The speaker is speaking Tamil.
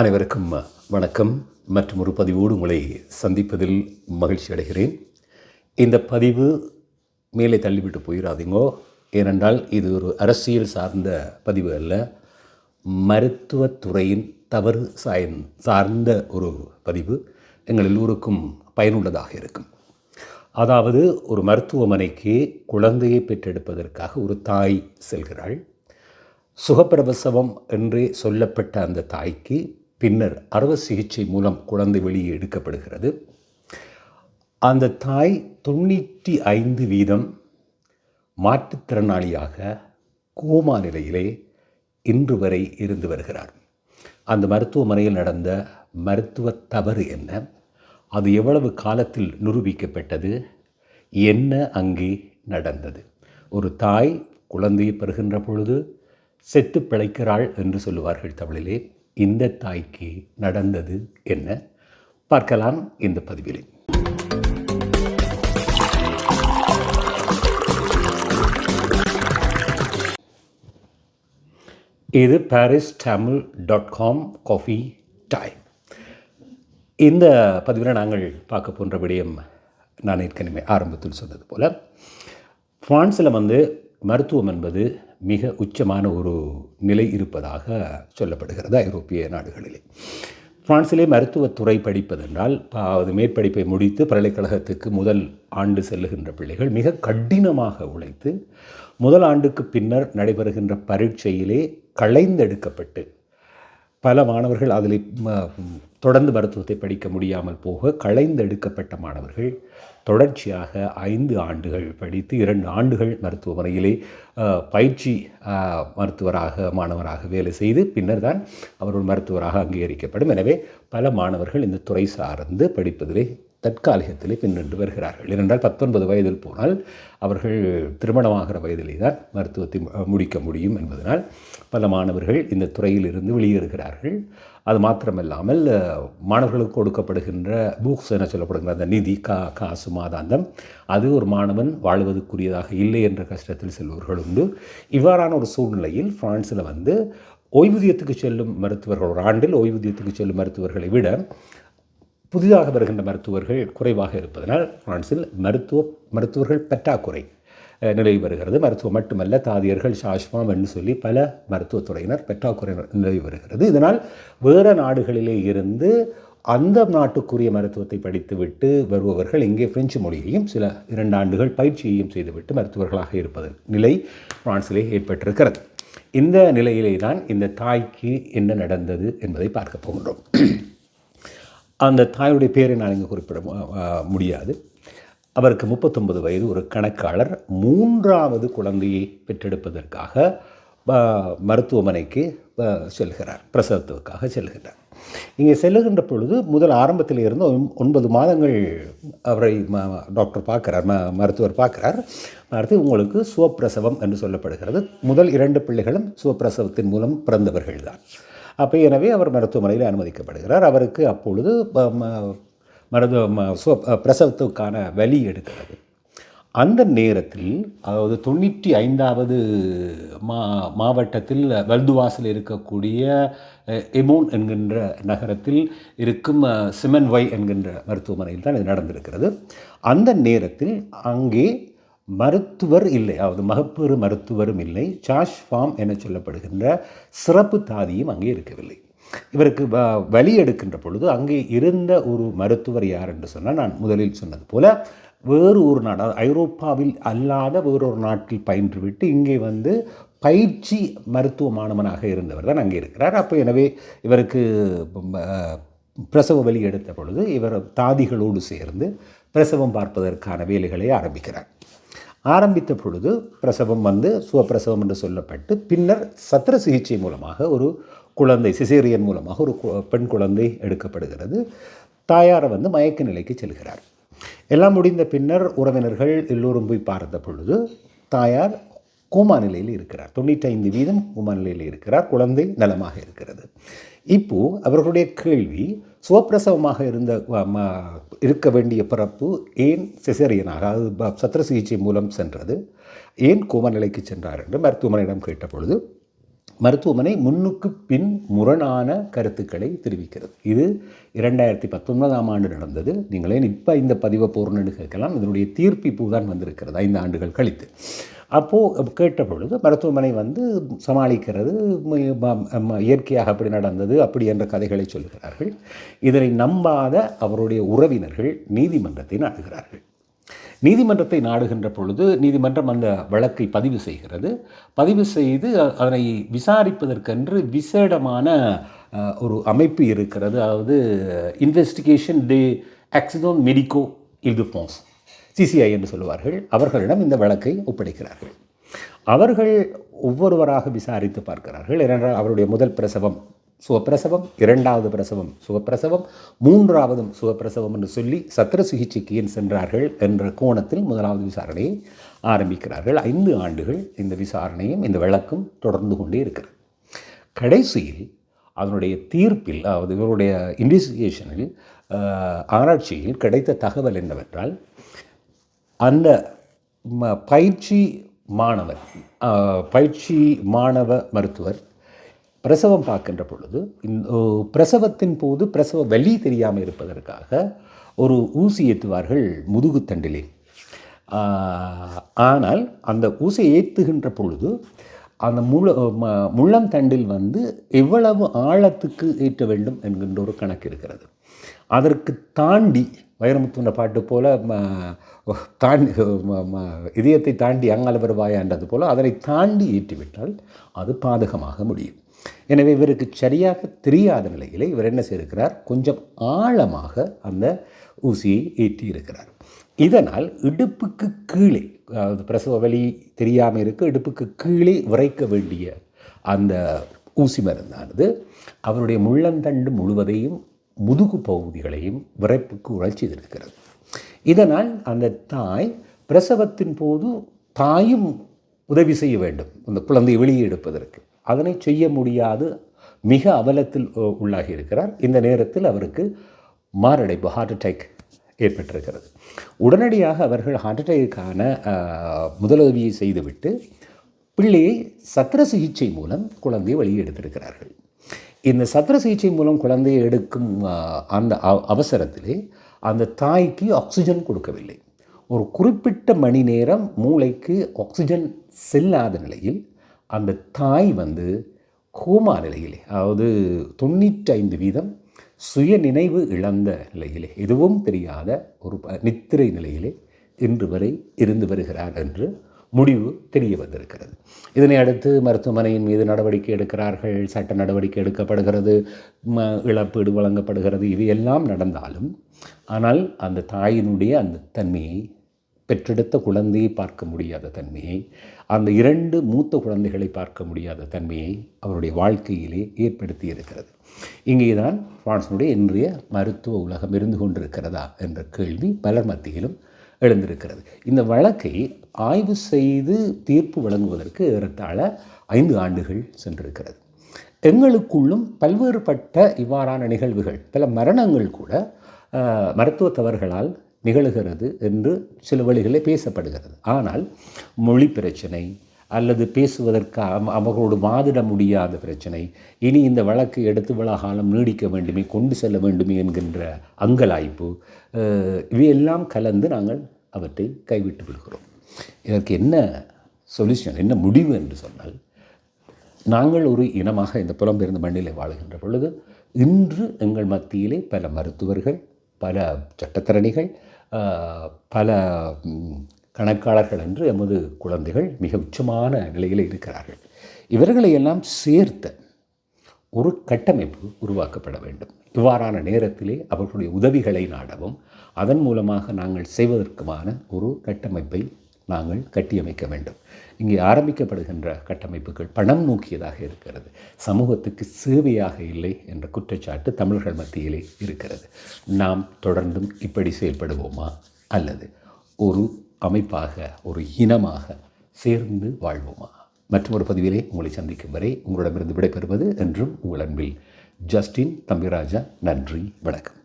அனைவருக்கும் வணக்கம் மற்றும் ஒரு பதிவோடு உங்களை சந்திப்பதில் மகிழ்ச்சி அடைகிறேன். இந்த பதிவு மேலே தள்ளிவிட்டு போயிடாதீங்கோ ஏனென்றால் இது ஒரு அரசியல் சார்ந்த பதிவு அல்ல. மருத்துவத்துறையின் தவறு சாயன் சார்ந்த ஒரு பதிவு. எங்கள் எல்லோருக்கும் பயனுள்ளதாக இருக்கும். அதாவது ஒரு மருத்துவமனைக்கு குழந்தையை பெற்றெடுப்பதற்காக ஒரு தாய் செல்கிறாள். சுகப்பிரபசவம் என்றே சொல்லப்பட்ட அந்த தாய்க்கு பின்னர் அறுவை சிகிச்சை மூலம் குழந்தை வெளியே எடுக்கப்படுகிறது. அந்த தாய் தொண்ணூற்றி ஐந்து வீதம் மாற்றுத்திறனாளியாக கோமா நிலையிலே இன்று வரை இருந்து வருகிறார். அந்த மருத்துவமனையில் நடந்த மருத்துவ தவறு என்ன? அது எவ்வளவு காலத்தில் நிரூபிக்கப்பட்டது? என்ன அங்கே நடந்தது? ஒரு தாய் குழந்தையை பெறுகின்ற பொழுது செத்து பிழைக்கிறாள் என்று சொல்லுவார்கள் தமிழிலே இந்த தாய்க்கு நடந்தது என்ன? பார்க்கலாம் இந்த பதிவில். இது Paris Tamil dot com coffee time இந்த பதிவில் நாங்கள் பார்க்க போன்ற விடயம் நான் ஏற்கனவே ஆரம்பத்தில் சொன்னது போல் ஃப்ரான்ஸில் வந்து மருத்துவம் என்பது மிக உச்சமான ஒரு நிலை இருப்பதாக சொல்லப்படுகிறது ஐரோப்பிய நாடுகளிலே. பிரான்சிலே மருத்துவத்துறை படிப்பதென்றால் அதாவது மேற்படிப்பை முடித்து பல்கலைக்கழகத்துக்கு முதல் ஆண்டு செல்லுகின்ற பிள்ளைகள் மிக கடினமாக உழைத்து முதல் ஆண்டுக்கு பின்னர் நடைபெறுகின்ற பரீட்சையிலே களைந்தெடுக்கப்பட்டு பல மாணவர்கள் அதில் தொடர்ந்து மருத்துவத்தை படிக்க முடியாமல் போக களைந்தெடுக்கப்பட்ட மாணவர்கள் தொடர்ச்சியாக ஐந்து ஆண்டுகள் படித்து இரண்டு ஆண்டுகள் மருத்துவமனையிலே பயிற்சி மருத்துவராக மாணவராக வேலை செய்து பின்னர் தான் அவர் மருத்துவராக அங்கீகரிக்கப்படும். எனவே பல மாணவர்கள் இந்த துறை சார்ந்து படிப்பதிலே தற்காலிகத்திலே பின்னின்று வருகிறார்கள். ஏனென்றால் பத்தொன்பது வயதில் போனால் அவர்கள் திருமணமாகிற வயதிலே தான் மருத்துவத்தை முடிக்க முடியும் என்பதனால் பல மாணவர்கள் இந்த துறையில் இருந்து வெளியேறுகிறார்கள். அது மாத்திரமல்லாமல் மாணவர்களுக்கு கொடுக்கப்படுகின்ற புக்ஸ் என சொல்லப்படுகிற அந்த நிதி கா காசு மாதாந்தம் அது ஒரு மாணவன் வாழ்வதற்குரியதாக இல்லை என்ற கஷ்டத்தில் செல்வர்கள் உண்டு. இவ்வாறான ஒரு சூழ்நிலையில் ஃப்ரான்ஸில் வந்து ஓய்வூதியத்துக்கு செல்லும் மருத்துவர்கள் ஒரு ஆண்டில் ஓய்வூதியத்துக்கு செல்லும் மருத்துவர்களை விட புதிதாக வருகின்ற மருத்துவர்கள் குறைவாக இருப்பதனால் பிரான்சில் மருத்துவ மருத்துவர்கள் பற்றாக்குறை நிலை வருகிறது. மருத்துவம் மட்டுமல்ல தாதியர்கள் சாஷ்மாம் என்று சொல்லி பல மருத்துவத்துறையினர் பற்றாக்குறை நிலை வருகிறது. இதனால் வேறு நாடுகளிலே இருந்து அந்த நாட்டுக்குரிய மருத்துவத்தை படித்துவிட்டு வருபவர்கள் இங்கே பிரெஞ்சு மொழியையும் சில இரண்டு ஆண்டுகள் பயிற்சியையும் செய்துவிட்டு மருத்துவர்களாக இருப்பது நிலை பிரான்சிலே ஏற்பட்டிருக்கிறது. இந்த நிலையிலே தான் இந்த தாய்க்கு என்ன நடந்தது என்பதை பார்க்க போகின்றோம். அந்த தாயுடைய பேரை நான் இங்கே குறிப்பிட முடியாது. அவருக்கு முப்பத்தொன்பது வயது. ஒரு கணக்காளர். மூன்றாவது குழந்தையை பெற்றெடுப்பதற்காக மருத்துவமனைக்கு செல்கிறார். பிரசவத்துக்காக செல்கிறார் இங்கே செல்லுகின்ற பொழுது முதல் ஆரம்பத்தில் இருந்து ஒன்பது மாதங்கள் அவரை டாக்டர் பார்க்குறார். ம மருத்துவர் பார்க்குறார். பார்த்து உங்களுக்கு சுவப்பிரசவம் என்று சொல்லப்படுகிறது. முதல் இரண்டு பிள்ளைகளும் சுவப்பிரசவத்தின் மூலம் பிறந்தவர்கள் தான் அப்போ எனவே அவர் மருத்துவமனையில் அனுமதிக்கப்படுகிறார். அவருக்கு அப்பொழுது மருத்துவ பிரசவத்துக்கான வலி எடுக்கிறது. அந்த நேரத்தில் அதாவது தொண்ணூற்றி ஐந்தாவது மா மாவட்டத்தில் வல்துவாசில் இருக்கக்கூடிய எமோன் என்கின்ற நகரத்தில் இருக்கும் சிமன் வை என்கின்ற மருத்துவமனையில் தான் இது நடந்திருக்கிறது. அந்த நேரத்தில் அங்கே மருத்துவர் இல்லை. அதாவது மகப்பேறு மருத்துவரும் இல்லை. சாஷ் ஃபார்ம் என சொல்லப்படுகின்ற சிறப்பு தாதியும் அங்கே இருக்கவில்லை. இவருக்கு வ வழி எடுக்கின்ற பொழுது அங்கே இருந்த ஒரு மருத்துவர் யார் என்று சொன்னால் நான் முதலில் சொன்னது போல வேறு ஒரு நாடு ஐரோப்பாவில் அல்லாத வேறொரு நாட்டில் பயின்றுவிட்டு இங்கே வந்து பயிற்சி மருத்துவ மாணவனாக இருந்தவர் தான் அங்கே இருக்கிறார். அப்போ எனவே இவருக்கு பிரசவ வழி எடுத்த பொழுது இவர் தாதிகளோடு சேர்ந்து பிரசவம் பார்ப்பதற்கான வேலைகளை ஆரம்பிக்கிறார். ஆரம்பித்த பொழுது பிரசவம் வந்து சுவப்பிரசவம் என்று சொல்லப்பட்டு பின்னர் சத்திர சிகிச்சை மூலமாக ஒரு குழந்தை சிசேரியன் மூலமாக ஒரு பெண் குழந்தை எடுக்கப்படுகிறது. தாயாரை வந்து மயக்க நிலைக்கு செல்கிறார். எல்லாம் முடிந்த பின்னர் உறவினர்கள் எல்லோரும் போய் பார்த்த பொழுது தாயார் கோமா நிலையில் இருக்கிறார். தொண்ணூற்றி வீதம் கோமா நிலையில் இருக்கிறார். குழந்தை நலமாக இருக்கிறது. இப்போது அவர்களுடைய கேள்வி சுவப்பிரசவமாக இருந்த இருக்க வேண்டிய பிறப்பு ஏன் சிசேரியனாக அதாவது சத்திர சிகிச்சை மூலம் சென்றது? ஏன் கோம நிலைக்கு சென்றார் என்று மருத்துவமனையிடம் கேட்ட பொழுது மருத்துவமனை முன்னுக்கு பின் முரணான கருத்துக்களை தெரிவிக்கிறது. இது இரண்டாயிரத்தி பத்தொன்பதாம் ஆண்டு நடந்தது. நீங்களே இப்போ இந்த பதிவை போர்ணுன்னு கேட்கலாம். இதனுடைய தீர்ப்பு இப்போதான் வந்திருக்கிறது. ஐந்து ஆண்டுகள் கழித்து. அப்போது கேட்ட பொழுது மருத்துவமனை வந்து சமாளிக்கிறது. இயற்கையாக அப்படி நடந்தது அப்படி என்ற கதைகளை சொல்கிறார்கள். இதனை நம்பாத அவருடைய உறவினர்கள் நீதிமன்றத்தை நாடுகிறார்கள் நீதிமன்றத்தை நாடுகின்ற பொழுது நீதிமன்றம் அந்த வழக்கை பதிவு செய்கிறது. பதிவு செய்து அதனை விசாரிப்பதற்கென்று விசேடமான ஒரு அமைப்பு இருக்கிறது. அதாவது இன்வெஸ்டிகேஷன் டே ஆக்சிடோன் மெடிக்கோ இல்துஃபோன்ஸ் சிசிஐ என்று சொல்லுவார்கள். அவர்களிடம் இந்த வழக்கை ஒப்படைக்கிறார்கள். அவர்கள் ஒவ்வொருவராக விசாரித்து பார்க்கிறார்கள். ஏனென்றால் அவருடைய முதல் பிரசவம் சுகப்பிரசவம் இரண்டாவது பிரசவம் சுகப்பிரசவம் மூன்றாவதும் சுகப்பிரசவம் என்று சொல்லி சத்திர சிகிச்சைக்கு ஏன் சென்றார்கள் என்ற கோணத்தில் முதலாவது விசாரணையை ஆரம்பிக்கிறார்கள். ஐந்து ஆண்டுகள் இந்த விசாரணையும் இந்த விளக்கும் தொடர்ந்து கொண்டே இருக்கிறது. கடைசியில் அதனுடைய தீர்ப்பில் அதாவது இவருடைய இன்வெஸ்டிகேஷனில் ஆராய்ச்சியில் கிடைத்த தகவல் என்னவென்றால் அந்த ம- பயிற்சி மாணவர் பயிற்சி மாணவ மருத்துவர் பிரசவம் பார்க்கின்ற பொழுது இந்த பிரசவத்தின் போது பிரசவ வலி தெரியாமல் இருப்பதற்காக ஒரு ஊசி ஏற்றுவார்கள் முதுகுத்தண்டிலே ஆனால் அந்த ஊசியை ஏற்றுகின்ற பொழுது அந்த முழ ம- முள்ளந்தண்டில் வந்து எவ்வளவு ஆழத்துக்கு ஏற்ற வேண்டும் என்கின்ற ஒரு கணக்கு இருக்கிறது. அதற்கு தாண்டி வைரமுத்துன பாட்டு போல தாண்டி இதயத்தை தாண்டி அங்கால வருவாயான்றது போல் அதனை தாண்டி ஏற்றிவிட்டால் அது பாதகமாக முடியும். எனவே இவருக்கு சரியாக தெரியாத நிலையிலே இவர் என்ன செய்திருக்கிறார்? கொஞ்சம் ஆழமாக அந்த ஊசியை ஏற்றி இருக்கிறார் இதனால் இடுப்புக்கு கீழே அதாவது பிரசவ வலி தெரியாமல் இருக்க இடுப்புக்கு கீழே விரைக்க வேண்டிய அந்த ஊசி மருந்தானது அவருடைய முள்ளந்தண்டு முழுவதையும் முதுகு பகுதிகளையும் விரைப்புக்கு உழைச்சி இருக்கிறது இதனால் அந்த தாய் பிரசவத்தின் போது தாயும் உதவி செய்ய வேண்டும். அந்த குழந்தையை வெளியே எடுப்பதற்கு. அதனை செய்ய முடியாது. மிக அவலத்தில் உள்ளாகி இருக்கிறார் இந்த நேரத்தில் அவருக்கு மாரடைப்பு ஹார்ட் அட்டாக் ஏற்பட்டிருக்கிறது. உடனடியாக அவர்கள் ஹார்ட் அட்டாக்கான முதலுதவியை செய்துவிட்டு பிள்ளையை சத்திர சிகிச்சை மூலம் குழந்தையை வெளியே எடுத்திருக்கிறார்கள். இந்த சத்திர சிகிச்சை மூலம் குழந்தையை எடுக்கும் அந்த அவ- அவசரத்திலே அந்த தாய்க்கு ஆக்சிஜன் கொடுக்கவில்லை. ஒரு குறிப்பிட்ட மணி நேரம் மூளைக்கு ஆக்சிஜன் செல்லாத நிலையில் அந்த தாய் வந்து கோமா நிலையிலே அதாவது தொண்ணூற்றி ஐந்து வீதம் சுய நினைவு இழந்த நிலையிலே எதுவும் தெரியாத ஒரு நித்திரை நிலையிலே இன்று வரை இருந்து வருகிறார் என்று முடிவு தெரிய வந்திருக்கிறது. இதனை அடுத்து மருத்துவமனையின் மீது நடவடிக்கை எடுக்கிறார்கள் சட்ட நடவடிக்கை எடுக்கப்படுகிறது ம இழப்பீடு வழங்கப்படுகிறது இது எல்லாம் நடந்தாலும் ஆனால் அந்த தாயினுடைய அந்த தன்மையை பெற்றெடுத்த குழந்தையை பார்க்க முடியாத தன்மையை அந்த இரண்டு மூத்த குழந்தைகளை பார்க்க முடியாத தன்மையை அவருடைய வாழ்க்கையிலே ஏற்படுத்தி இருக்கிறது. இங்கே தான் பிரான்ஸினுடைய இன்றைய மருத்துவ உலகம் இருந்து கொண்டிருக்கிறதா என்ற கேள்வி பலர் மத்தியிலும் எழுந்திருக்கிறது. இந்த வழக்கை ஆய்வு செய்து தீர்ப்பு வழங்குவதற்கு ஏறத்தாழ ஐந்து ஆண்டுகள் சென்றிருக்கிறது. எங்களுக்குள்ளும் பல்வேறுபட்ட இவ்வாறான நிகழ்வுகள் பல மரணங்கள் கூட மருத்துவ தவறுகளால் நிகழுகிறது என்று சில வழிகளில் பேசப்படுகிறது. ஆனால் மொழி பிரச்சனை அல்லது பேசுவதற்கு அவ- அவர்களோடு வாதிட முடியாத பிரச்சனை இனி இந்த வழக்கு எடுத்து விழாகாலம் நீடிக்க வேண்டுமே கொண்டு செல்ல வேண்டுமே என்கின்ற அங்கலாய்ப்பு இவையெல்லாம் கலந்து நாங்கள் அவற்றை கைவிட்டு விடுகிறோம். இதற்கு என்ன சொல்யூஷன் என்ன முடிவு என்று சொன்னால் நாங்கள் ஒரு இனமாக இந்த புலம்பெயர்ந்த மண்ணிலே வாழுகின்ற பொழுது இன்று எங்கள் மத்தியிலே பல மருத்துவர்கள் பல சட்டத்தரணிகள் பல கணக்காளர்கள் என்று எமது குழந்தைகள் மிக உச்சமான நிலையில் இருக்கிறார்கள். இவர்களை எல்லாம் சேர்த்த ஒரு கட்டமைப்பு உருவாக்கப்பட வேண்டும். இவ்வாறான நேரத்திலே அவர்களுடைய உதவிகளை நாடவும் அதன் மூலமாக நாங்கள் செய்வதற்குமான ஒரு கட்டமைப்பை நாங்கள் கட்டியமைக்க வேண்டும். இங்கே ஆரம்பிக்கப்படுகின்ற கட்டமைப்புகள் பணம் நோக்கியதாக இருக்கிறது. சமூகத்துக்கு சேவையாக இல்லை என்ற குற்றச்சாட்டு தமிழர்கள் மத்தியிலே இருக்கிறது. நாம் தொடர்ந்தும் இப்படி செயல்படுவோமா? அல்லது ஒரு அமைப்பாக ஒரு இனமாக சேர்ந்து வாழ்வோமா? மற்றொரு பதிவிலே உங்களை சந்திக்கும் வரை உங்களிடமிருந்து விடைபெறுவது என்றும் உங்கள் அன்பில் ஜஸ்டின் தம்பிராஜா. நன்றி வணக்கம்.